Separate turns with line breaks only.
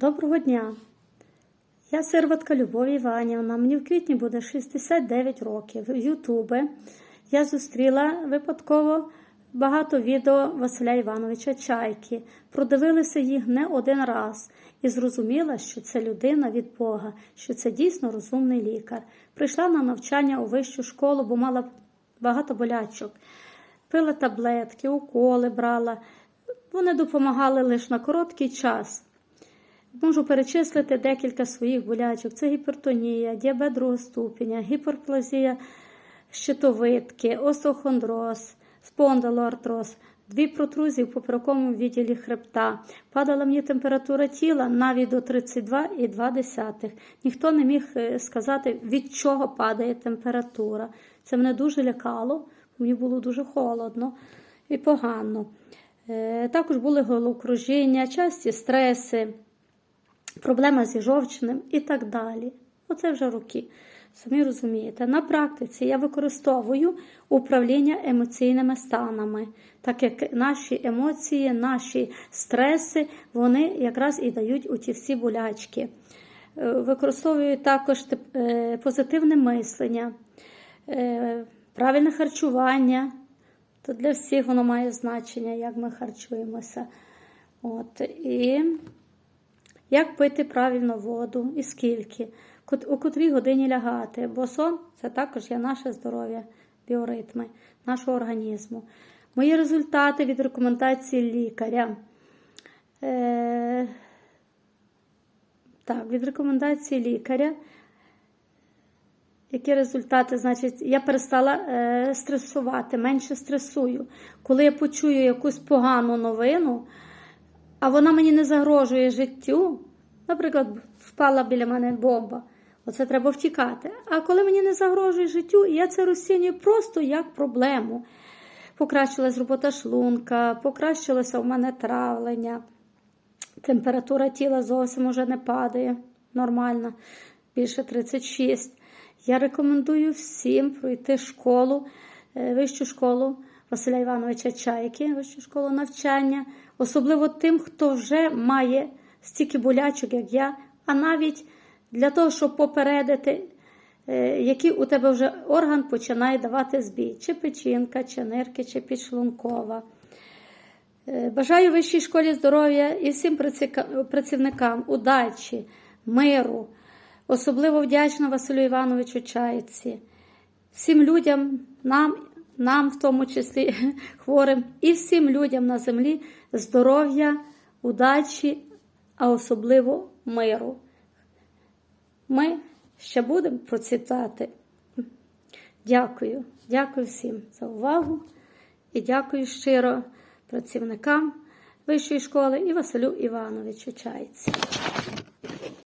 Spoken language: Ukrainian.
Доброго дня! Я сирватка Любов Іванівна. Мені в квітні буде 69 років. В Ютубі я зустріла випадково багато відео Василя Івановича Чайки. Продивилася їх не один раз і зрозуміла, що це людина від Бога, що це дійсно розумний лікар. Прийшла на навчання у вищу школу, бо мала багато болячок. Пила таблетки, уколи брала. Вони допомагали лише на короткий час. Можу перечислити декілька своїх болячок. Це гіпертонія, діабет другого ступеня, гіперплазія щитовидки, остеохондроз, спондилоартроз, дві протрузії в поперековому відділі хребта. Падала мені температура тіла навіть до 32,2. Ніхто не міг е, сказати, від чого падає температура. Це мене дуже лякало, мені було дуже холодно і погано. Е, Також були головокружіння, часті стреси проблема зі жовчним і так далі. Оце вже роки. Самі розумієте, на практиці я використовую управління емоційними станами, так як наші емоції, наші стреси, вони якраз і дають у ті всі болячки. Е, Використовую також е, позитивне мислення, е, правильне харчування. То для всіх воно має значення, як ми харчуємося. От, і як пити правильно воду і скільки, у котрій годині лягати, бо сон це також є наше здоров'я, біоритми нашого організму. Мої результати від рекомендації лікаря. Е, так, від рекомендації лікаря. Які результати? Значить, я перестала е, стресувати, менше стресую. Коли я почую якусь погану новину, а вона мені не загрожує життю. Наприклад, впала біля мене бомба. Оце треба втікати. А коли мені не загрожує життю, я це розцінюю просто як проблему. Покращилась робота шлунка, покращилося в мене травлення, температура тіла зовсім уже не падає. Нормально, більше 36. Я рекомендую всім пройти школу, е, вищу школу Василя Івановича Чайки, вищу школу навчання, особливо тим, хто вже має стільки болячок, як я, а навіть для того, щоб попередити, е, який у тебе вже орган починає давати збій, чи печінка, чи нирки, чи підшлункова. Е, Бажаю вищій школі здоров'я і всім працівникам удачі, миру. Особливо вдячна Василю Івановичу Чайці, всім людям, нам, нам в тому числі хворим, і всім людям на землі здоров'я, удачі, а особливо миру. Ми ще будемо процвітати. Дякую, дякую всім за увагу і дякую щиро працівникам Вищої школи і Василю Івановичу Чайці.